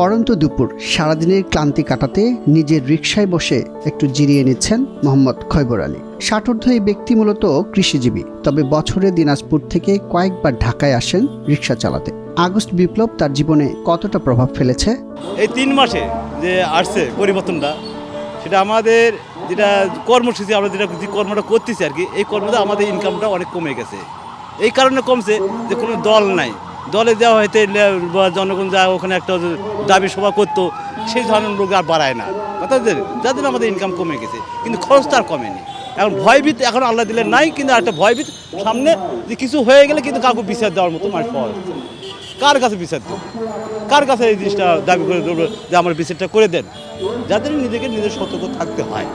পরন্ত দুপুর সারাদিনের ক্লান্তি কাটাতে নিজের রিকশায় বসে একটু জিরিয়ে নিচ্ছেন মোহাম্মদ খৈবর আলী। ষাটোর্ধ এই ব্যক্তি মূলত কৃষিজীবী, তবে বছরে দিনাজপুর থেকে কয়েকবার ঢাকায় আসেন রিক্সা চালাতে। আগস্ট বিপ্লব তার জীবনে কতটা প্রভাব ফেলেছে? এই তিন মাসে যে আসছে পরিবর্তনটা, সেটা আমাদের যেটা কর্মসূচি, আমরা যেটা যে কর্মটা করতেছি আর কি, এই কর্মটা আমাদের ইনকামটা অনেক কমে গেছে। এই কারণে কমছে যে কোনো দল নাই। দলে দেওয়া হয়তো জনগণ যা ওখানে একটা দাবি সভা করতো, সেই ধরনের লোক আর বাড়ায় না। অর্থাৎ যাদের আমাদের ইনকাম কমে গেছে, কিন্তু খরচটা আর কমেনি। এখন ভয়ভীত, এখন আল্লাহ দিলে নাই, কিন্তু একটা ভয়ভীত সামনে যে কিছু হয়ে গেলে কিন্তু কাউকে বিচার দেওয়ার মতো মানুষ পাওয়া যাচ্ছে কার কাছে বিচার দেবো? কার কাছে এই জিনিসটা দাবি করে যে আমার বিচারটা করে দেন? যাদের নিজেকে নিজের সতর্ক থাকতে হয়।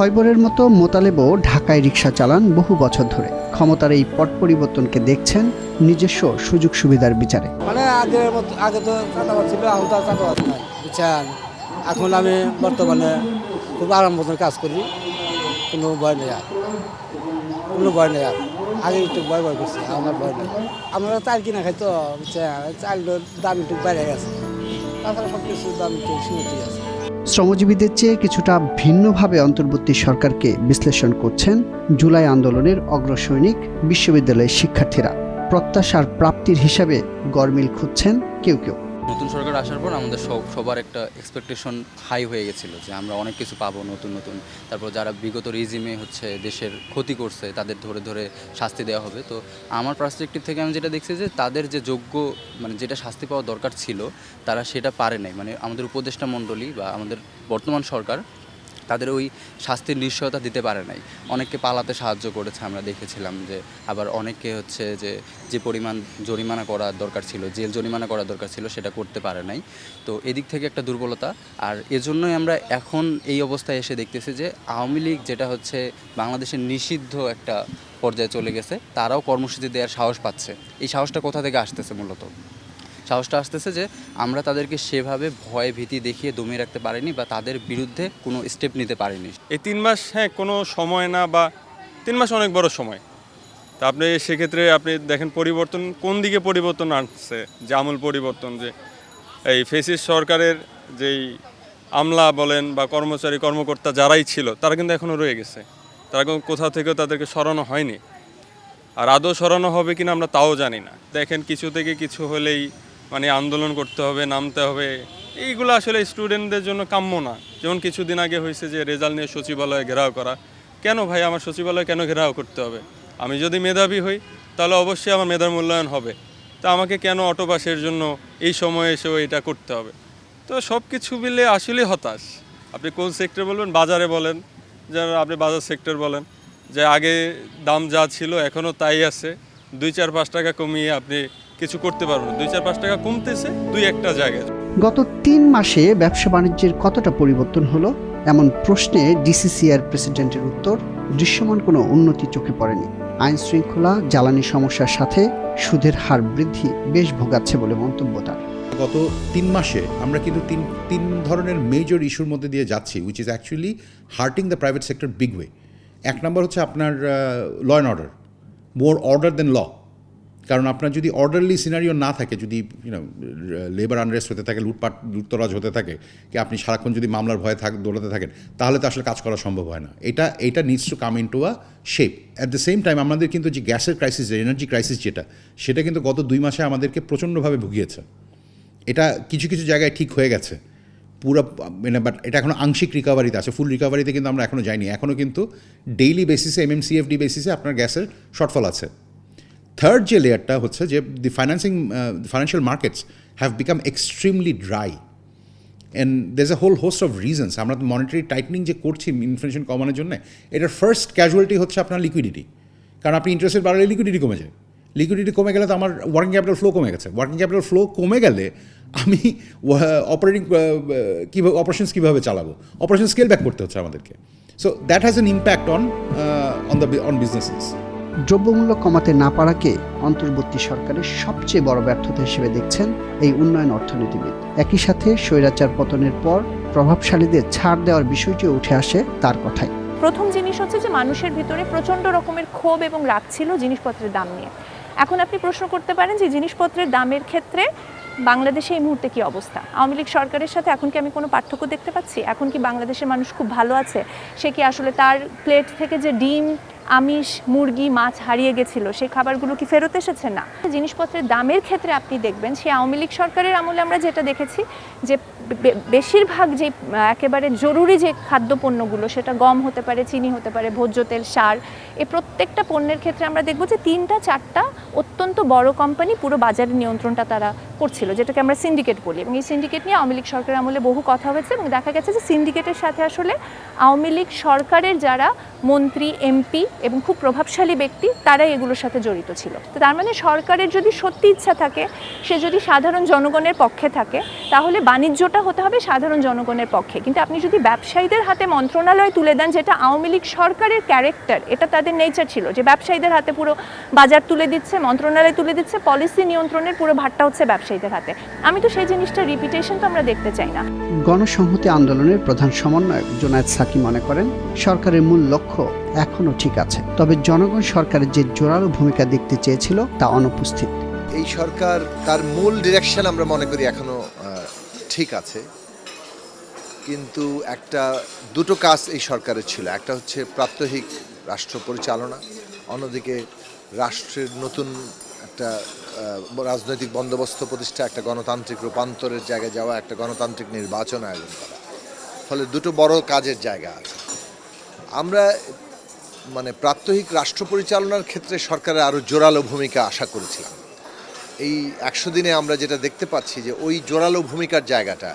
খয়বরের মতো মোতালেবও ঢাকায় রিক্সা চালান বহু বছর ধরে। ক্ষমতার এই পট পরিবর্তনকে দেখছেন নিজস্ব সুযোগ সুবিধার বিচারে। মানে আগের মতো আগে তো ছিল, এখন এখন আমি বর্তমানে খুব আরাম মতন কাজ করি। কোনো ভয় নেই আর। কোনো ভয় নেই আর। আগে একটু ভয় ভয় করছি আমার ভয় নেই। আমরা চাল কিনা খাই তো চালের দাম একটু বেড়ে গেছে। তাছাড়া সব কিছুর দাম একটু সীমিত আছে। শ্রমজীবীদের চেয়ে কিছুটা ভিন্নভাবে অন্তর্বর্তী সরকারকে বিশ্লেষণ করছেন জুলাই আন্দোলনের অগ্রসৈনিক বিশ্ববিদ্যালয়ের শিক্ষার্থীরা। প্রত্যাশার প্রাপ্তির হিসাবে গরমিল খুঁজছেন কেউ কেউ। নতুন সরকার আসার পর আমাদের সব, সবার একটা এক্সপেকটেশন হাই হয়ে গেছিল যে আমরা অনেক কিছু পাবো নতুন নতুন। তারপর যারা বিগত রিজিমে হচ্ছে দেশের ক্ষতি করছে, তাদের ধরে ধরে শাস্তি দেওয়া হবে। তো আমার পার্সপেক্টিভ থেকে আমি যেটা দেখছি যে তাদের যে যোগ্য মানে যেটা শাস্তি পাওয়া দরকার ছিল, তারা সেটা পারে নাই। মানে আমাদের উপদেষ্টা মণ্ডলী বা আমাদের বর্তমান সরকার তাদের ওই শাস্তির নিশ্চয়তা দিতে পারে নাই। অনেককে পালাতে সাহায্য করেছে, আমরা দেখেছিলাম যে আবার অনেকে হচ্ছে যে যে পরিমাণ জরিমানা করার দরকার ছিল, জেল জরিমানা করার দরকার ছিল, সেটা করতে পারে নাই। তো এদিক থেকে একটা দুর্বলতা, আর এজন্যই আমরা এখন এই অবস্থায় এসে দেখতেছি যে, আওয়ামী লীগ যেটা হচ্ছে বাংলাদেশের নিষিদ্ধ একটা পর্যায়ে চলে গেছে, তারাও কর্মসূচি দেওয়ার সাহস পাচ্ছে। এই সাহসটা কোথা থেকে আসতেছে মূলত? সাহসটা আসতেছে যে আমরা তাদেরকে সেভাবে ভয় ভীতি দেখিয়ে দমিয়ে রাখতে পারিনি বা তাদের বিরুদ্ধে কোনো স্টেপ নিতে পারিনি। এই তিন মাস হ্যাঁ কোনো সময় না বা তিন মাস অনেক বড় সময়। তা আপনি সেক্ষেত্রে আপনি দেখেন পরিবর্তন কোন দিকে পরিবর্তন আসছে যে আমূল পরিবর্তন যে এই ফেসিস সরকারের যেই আমলা বলেন বা কর্মচারী, কর্মকর্তা যারাই ছিল, তারা কিন্তু এখনও রয়ে গেছে। তারা কোথাও থেকেও তাদেরকে সরানো হয়নি। আর আদৌ সরানো হবে কিনা আমরা তাও জানি না। দেখেন কিছু থেকে কিছু হলেই মানে আন্দোলন করতে হবে, নামতে হবে, এইগুলো আসলে স্টুডেন্টদের জন্য কাম্য না। যেমন কিছুদিন আগে হয়েছে যে রেজাল্ট নিয়ে সচিবালয়ে ঘেরাও করা। কেন ভাই আমার সচিবালয় কেন ঘেরাও করতে হবে? আমি যদি মেধাবী হই, তাহলে অবশ্যই আমার মেধার মূল্যায়ন হবে। তা আমাকে কেন অটোপাসের জন্য এই সময়ে এসেও এটা করতে হবে? তো সব কিছু মিলে আসলে হতাশ। আপনি কোন সেক্টর বলবেন? বাজারে বলেন। যেন আপনি বাজার সেক্টর বলেন। যে আগে দাম যা ছিল, এখনও তাই আছে। দুই চার পাঁচ টাকা কমিয়ে আপনি কিছু করতে পারবেন। দুই চার পাঁচ টাকা কমতেছে দুই একটা জায়গায়। গত তিন মাসে ব্যবসা বাণিজ্যের কতটা পরিবর্তন হলো? এমন প্রশ্নে ডিসিসিআর প্রেসিডেন্টের উত্তর দৃশ্যমান কোনো উন্নতি চোখে পড়েনি। আইন শৃঙ্খলা জ্বালানি সমস্যার সাথে সুদের হার বৃদ্ধি বেশ ভোগাচ্ছে বলে মন্তব্য তার। গত তিন মাসে আমরা কিন্তু তিন তিন ধরনের মেজর ইস্যুর মধ্যে দিয়ে যাচ্ছি which is actually hurting the private sector big way এক নম্বর হচ্ছে আপনার law and order more order than law কারণ আপনার যদি অর্ডারলি সিনারিও না থাকে, যদি ইউনো লেবার আনরেস্ট হতে থাকে, লুটপাট, লুটতরাজ হতে থাকে, কি আপনি সারাক্ষণ যদি মামলার ভয়ে থাক, দৌড়াতে থাকেন, তাহলে তো আসলে কাজ করা সম্ভব হয় না। এটা এটা needs to come into a shape at the same time আমাদের কিন্তু যে গ্যাসের ক্রাইসিস এনার্জি ক্রাইসিস যেটা, সেটা কিন্তু গত দুই মাসে আমাদেরকে প্রচণ্ডভাবে ভুগিয়েছে। এটা কিছু কিছু জায়গায় ঠিক হয়ে গেছে। পুরো মানে বাট এটা এখনও আংশিক রিকভারিতে আছে। ফুল রিকভারিতে কিন্তু আমরা এখনও যাইনি। এখনও কিন্তু ডেইলি বেসিসে এম এমএমসিএফডি বেসিসে আপনার গ্যাসের শর্টফল আছে। থার্ড যে লেয়ারটা হচ্ছে যে the financing financial markets have become extremely dry and there a whole host of reasons আমরা তো মনিটারি টাইটনিং যে করছি ইনফ্লেশন কমানোর জন্য, এটার ফার্স্ট ক্যাজুয়ালিটি হচ্ছে আপনার লিকুইডিটি কারণ আপনি ইন্টারেস্টের বাড়ালে লিকুইডিটি কমে যায়। লিকুইডিটি কমে গেলে তো আমার ওয়ার্কিং ক্যাপিটাল ফ্লো কমে গেছে। ওয়ার্কিং ক্যাপিটাল ফ্লো কমে গেলে আমি অপারেটিং কীভাবে অপারেশনস কীভাবে চালাবো? অপারেশন স্কেল ব্যাক করতে হচ্ছে আমাদেরকে। So that has an impact on on the on businesses দ্রব্যমূল্য কমাতে না পারাকে অন্তর্বর্তী সরকারের সবচেয়ে বড় ব্যর্থতা হিসেবে দেখছেন এই উন্নয়ন অর্থনীতিবিদ। একই সাথে স্বৈরাচার পতনের পর প্রভাবশালীদের ছাড় দেওয়ার বিষয়টিও উঠে আসে তার কথায়। প্রথম জিনিস হচ্ছে যে মানুষের ভিতরে প্রচণ্ড রকমের ক্ষোভ এবং রাগ ছিল জিনিসপত্রের দাম নিয়ে। এখন আপনি প্রশ্ন করতে পারেন যে জিনিসপত্রের দামের ক্ষেত্রে বাংলাদেশে এই মুহূর্তে কি অবস্থা? আওয়ামী লীগ সরকারের সাথে এখন কি আমি কোনো পার্থক্য দেখতে পাচ্ছি? এখন কি বাংলাদেশের মানুষ খুব ভালো আছে? সে কি আসলে তার প্লেট থেকে যে ডিম আমিষ, মুরগি, মাছ হারিয়ে গেছিল সেই খাবারগুলো কি ফেরত এসেছে? না। জিনিসপত্রের দামের ক্ষেত্রে আপনি দেখবেন সেই আওয়ামী লীগ সরকারের আমলে আমরা যেটা দেখেছি, যে বেশিরভাগ যে একেবারে জরুরি যে খাদ্যপণ্যগুলো, সেটা গম হতে পারে, চিনি হতে পারে, ভোজ্য তেল, সার, এ প্রত্যেকটা পণ্যের ক্ষেত্রে আমরা দেখব যে তিনটা, চারটা অত্যন্ত বড় কোম্পানি পুরো বাজারের নিয়ন্ত্রণটা তারা করছিল, যেটাকে আমরা সিন্ডিকেট বলি। এবং এই সিন্ডিকেট নিয়ে আওয়ামী লীগ সরকারের আমলে বহু কথা হয়েছে এবং দেখা গেছে যে সিন্ডিকেটের সাথে আসলে আওয়ামী লীগ সরকারের যারা মন্ত্রী এমপি এবং খুব প্রভাবশালী ব্যক্তি, তারাই এগুলোর সাথে জড়িত ছিল। তো তার মানে সরকারের যদি সত্যি ইচ্ছা থাকে, সে যদি সাধারণ জনগণের পক্ষে থাকে, তাহলে বাণিজ্যটা হতে হবে সাধারণ জনগণের পক্ষে। কিন্তু আপনি যদি ব্যবসায়ীদের হাতে মন্ত্রণালয় তুলে দেন, যেটা আওয়ামী লীগ সরকারের ক্যারেক্টার এটা তাদের নেচার ছিল যে ব্যবসায়ীদের হাতে পুরো বাজার তুলে দিচ্ছে, মন্ত্রণালয় তুলে দিচ্ছে পলিসি নিয়ন্ত্রণের পুরো ভারটা হচ্ছে ব্যবসায়ীদের হাতে। আমি তো সেই জিনিসটা রিপিটেশন তো আমরা দেখতে চাই না। গণসংহতি আন্দোলনের প্রধান সমন্বয়ক জোনায়েদ সাকি মনে করেন, সরকারের মূল লক্ষ্য এখনও ঠিক আছে। তবে জনগণ সরকারের যে জোরালো ভূমিকা দেখতে চেয়েছিল, তা অনুপস্থিত। এই সরকার তার মূল ডিরেকশন আমরা মনে করি এখনও ঠিক আছে। কিন্তু একটা, দুটো কাজ এই সরকারের ছিল। একটা হচ্ছে প্রাত্যহিক রাষ্ট্র পরিচালনা, অন্যদিকে রাষ্ট্রের নতুন একটা রাজনৈতিক বন্দোবস্ত প্রতিষ্ঠা, একটা গণতান্ত্রিক রূপান্তরের জায়গায় যাওয়া, একটা গণতান্ত্রিক নির্বাচন আয়োজন করা। ফলে দুটো বড় কাজের জায়গা আছে। আমরা মানে প্রাত্যহিক রাষ্ট্র পরিচালনার ক্ষেত্রে সরকারের আরও জোরালো ভূমিকা আশা করেছিলাম। এই একশো দিনে আমরা যেটা দেখতে পাচ্ছি যে ওই জোরালো ভূমিকার জায়গাটা,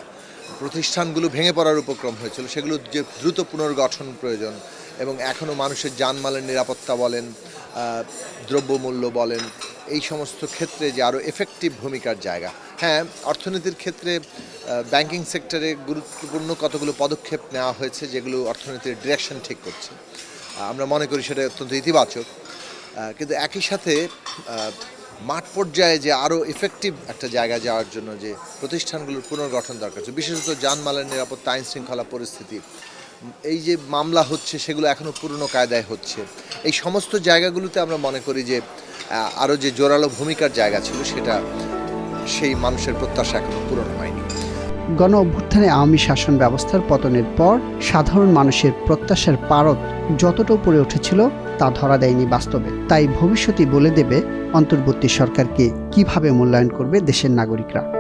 প্রতিষ্ঠানগুলো ভেঙে পড়ার উপক্রম হয়েছিল, সেগুলো যে দ্রুত পুনর্গঠন প্রয়োজন এবং এখনও মানুষের জানমালের নিরাপত্তা বলেন দ্রব্যমূল্য বলেন, এই সমস্ত ক্ষেত্রে যে আরও এফেক্টিভ ভূমিকার জায়গা। হ্যাঁ অর্থনীতির ক্ষেত্রে ব্যাংকিং সেক্টরে গুরুত্বপূর্ণ কতগুলো পদক্ষেপ নেওয়া হয়েছে যেগুলো অর্থনীতির ডিরেকশন ঠিক করছে। আমরা মনে করি সেটা অত্যন্ত ইতিবাচক। কিন্তু একই সাথে মাঠ পর্যায়ে যে আরও এফেক্টিভ একটা জায়গা যাওয়ার জন্য যে প্রতিষ্ঠানগুলোর পুনর্গঠন দরকার আছে বিশেষত যানমালের নিরাপত্তা আইন শৃঙ্খলা পরিস্থিতি, এই যে মামলা হচ্ছে সেগুলো এখনও পুরনো কায়দায় হচ্ছে। এই সমস্ত জায়গাগুলোতে আমরা মনে করি যে আরও যে জোরালো ভূমিকার জায়গা ছিল সেটা সেই মানুষের প্রত্যাশা এখনও পূরণ হয়নি। গণ অভ্যুত্থানে আওয়ামী শাসন ব্যবস্থার পতনের পর সাধারণ মানুষের প্রত্যাশার পারত যতটা উপরে উঠেছিল তা ধরা দেয়নি বাস্তবে। তাই ভবিষ্যতই বলে দেবে অন্তর্বর্তী সরকারকে কীভাবে মূল্যায়ন করবে দেশের নাগরিকরা।